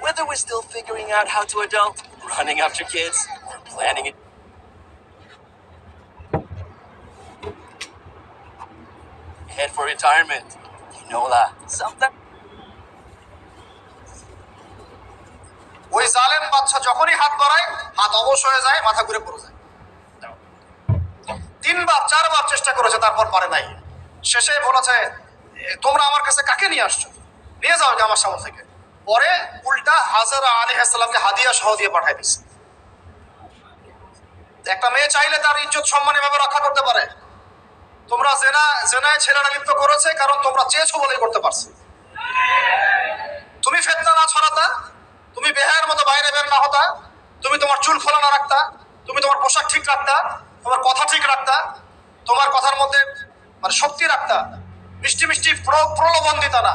Whether we're still figuring out how to adult, running after kids, or planning it. Head for retirement. You know that. Sometimes. ওই জালেম বাচ্চা যখনই হাত বাড়ায় হাত অবশ হয়ে যায় মাথা ঘুরে পড়ে যায় তিনবার চারবার চেষ্টা করেছে তারপর পারে নাই শেষে বলেছে তোমরা আমার কাছে কাকে নিয়ে আসছো নিয়ে যাও আমার সামনে থেকে পরে উল্টা হাজারা আলী হাসলামকে হাদিয়া সহ দিয়ে পাঠাই দিচ্ছে একটা মেয়ে চাইলে তার ইজ্জত সম্মান এভাবে রক্ষা করতে পারে। তোমরা জেনা, জেনায় ছেলেরা লিপ্ত করেছে, কারণ তোমরা চেয়েছো বলেই করতে পারছে। তুমি ফেতনা না ছড়াতা, তুমি বেহায়ের মতো বাইরে বের না হতা, তুমি তোমার চুল খোলা না রাখতা, তুমি তোমার পোশাক ঠিক রাখতা, তোমার কথা ঠিক রাখতা, তোমার কথার মধ্যে মানে শক্তি রাখতা, মিষ্টি মিষ্টি প্রলোভন দিতা না।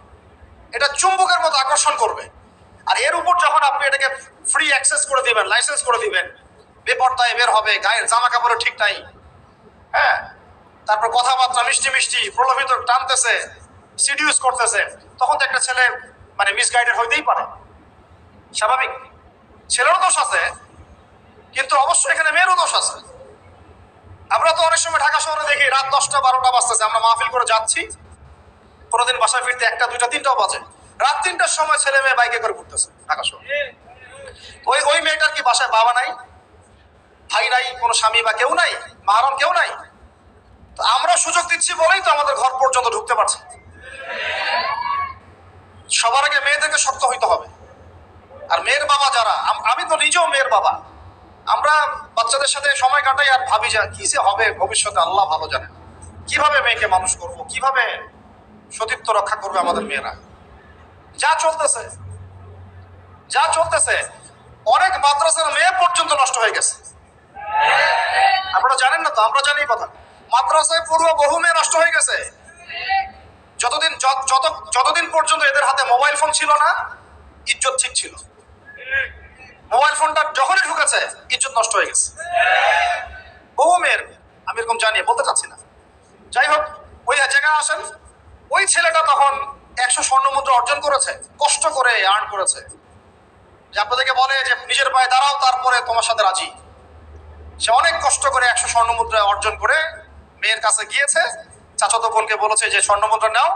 এটা চুম্বকের মতো আকর্ষণ করবে। আর এর উপর যখন আপনি এটাকে ফ্রি অ্যাক্সেস করে দিবেন লাইসেন্স করে দিবেন, বেপরদায় বের হবে, গায়ের জামা কাপড়ও ঠিক নাই। হ্যাঁ? তারপর কথাবার্তা মিষ্টি মিষ্টি, প্রলোভিত টানতেছে সিডিউস করতেছে, তখন তো একটা ছেলে মানে মিসগাইডেড হইতেই পারে। স্বাভাবিক। ছেলেরও দোষ আছে, কিন্তু অবশ্যই এখানে মেয়েরও দোষ আছে। আমরা তো অনেক সময় ঢাকা শহরে দেখি, রাত দশটা, বারোটা বাজতেছে, আমরা মাহফিল করে যাচ্ছি। কোনোদিন বাসায় ফিরতে একটা, দুইটা, তিনটাও বাজে। রাত তিনটার সময় ছেলে মেয়ে বাইকে করে ঘুরতেছে ঢাকা শহরে। ওই ওই মেয়েটার কি বাসায় বাবা নাই? ভাই নাই, কোনো স্বামী বা কেউ নাই? মাহারম কেউ নাই? তো আমরা সুযোগ দিচ্ছি বলেই তো আমাদের ঘর পর্যন্ত ঢুকতে পারছে সবার আগে মেয়েদেরকে শক্ত হইতে হবে। আর মেয়ের বাবা যারা আমি তো নিজেও মেয়ের বাবা। আমরা বাচ্চাদের সাথে সময় কাটাই আর ভাবি যা কি যে হবে ভবিষ্যতে, আল্লাহ ভালো জানে। কীভাবে মেয়েকে মানুষ করব? কীভাবে সতীত্ব রক্ষা করবে আমাদের মেয়েরা। যা চলতেছে যা চলতেছে, অনেক মাদ্রাসার মেয়ে পর্যন্ত নষ্ট হয়ে গেছে। আপনারা জানেন না তো? আমরা জানি কথা। মাদ্রাসায় পড়ুয়া বহু মেয়ে নষ্ট হয়ে গেছে। যতদিন যত- যত, যতদিন পর্যন্ত এদের হাতে মোবাইল ফোন ছিল না, ইজ্জত ঠিক ছিল। মোবাইল ফোনটা যখনই ঢুকেছে, ইজ্জত নষ্ট হয়ে গেছে। বহু মেয়ের, আমি এরকম জানি, বলতে চাচ্ছি না। যাই হোক, ওই জায়গায় আসেন। ওই ছেলেটা তখন একশো স্বর্ণ মুদ্রা অর্জন করেছে, কষ্ট করে আর্ন করেছে। যে আপনাদেরকে বলে যে, নিজের পায়ে দাঁড়াও, তারপরে তোমার সাথে রাজি। সে অনেক কষ্ট করে একশো স্বর্ণ মুদ্রা অর্জন করে মেয়ের কাছে গিয়েছে। চাচাতো বোনকে বলেছে যে, স্বর্ণ মুদ্রা নাও,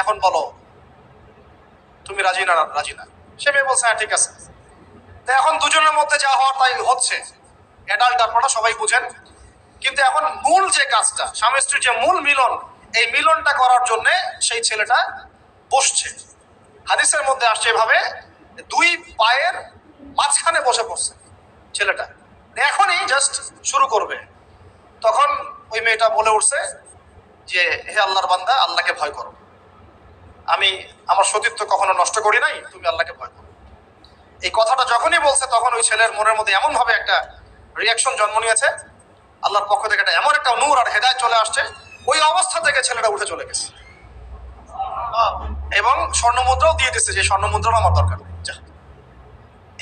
এখন বলো, তুমি রাজি না রাজি না? সে মেয়ে বলছে হ্যাঁ ঠিক আছে। তো এখন দুজনের মধ্যে যা হওয়ার তাই হচ্ছে। অ্যাডাল্ট আপনারা সবাই বুঝেন। কিন্তু এখন মূল যে কাজটা, স্বামী স্ত্রীর যে মূল মিলন এই মিলনটা করার জন্য সেই ছেলেটা বসছে। হাদিসের মধ্যে আসছে এভাবে, দুই পায়ের মাঝখানে বসে পড়ছে ছেলেটা। এখনই জাস্ট শুরু করবে। তখন ওই মেয়েটা বলে উঠছে যে, হে আল্লাহর বান্দা, আল্লাহকে ভয় করো। আমি আমার সতীত্ব কখনো নষ্ট করি নাই, তুমি আল্লাহকে ভয় করো। এই কথাটা যখনই বলছে, তখন ওই ছেলের মনের মধ্যে এমন ভাবে একটা রিয়াকশন জন্ম নিয়েছে। আল্লাহর পক্ষ থেকে একটা এমন একটা নূর আর হেদায়ত চলে আসছে ওই অবস্থা থেকে ছেলেটা উঠে চলে গেছে। এবং স্বর্ণ মুদ্রাও দিয়ে দিচ্ছে যে স্বর্ণ মুদ্রাও আমার দরকার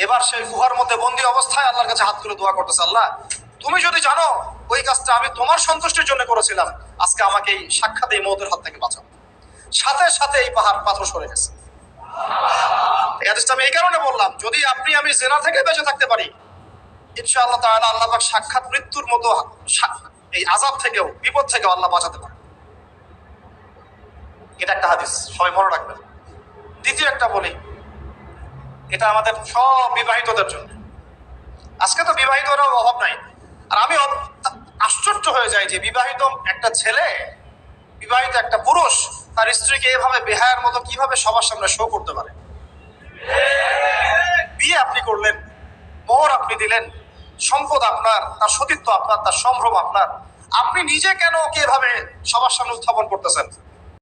এবার সেই গুহার মধ্যে বন্দি অবস্থায় আল্লাহর কাছে হাত তুলে দোয়া করতেছে, আল্লাহ, তুমি যদি জানো ওই কাজটা আমি তোমার সন্তুষ্টির জন্য করেছিলাম, আজকে আমাকে এই সাক্ষাৎ এই মৌতের হাত থেকে বাঁচাও। সাথে সাথে এই পাহাড় পাথর সরে গেছে। আমি এই কারণে বললাম, যদি আপনি আমি জেনা থেকে বেঁচে থাকতে পারি, ইনশাআল্লাহ তাআলা আল্লাহ সাক্ষাৎ মৃত্যুর মতো এই আজাব থেকেও, বিপদ থেকেও আল্লাহ বাঁচাতে পারে। এটা একটা হাদিস, সবাই মনে রাখবেন। দ্বিতীয় একটা বলি, এটা আমাদের সব বিবাহিতদের জন্য। আজকে তো বিবাহিতরা অভাব নাই। আর আমি আশ্চর্য হয়ে যাই যে বিবাহিত একটা ছেলে, বিবাহিত একটা পুরুষ, তার স্ত্রীকে এভাবে বেহায়ের মতো কীভাবে সবার সামনে শো করতে পারে? বিয়ে আপনি করলেন মোহর আপনি দিলেন। সম্পদ আপনার, তার সতীর্থ আপনার, তার সম্ভ্রম আপনার। আপনি নিজে কেন ওকে এভাবে সবার সামনে উত্থাপন করতেছেন?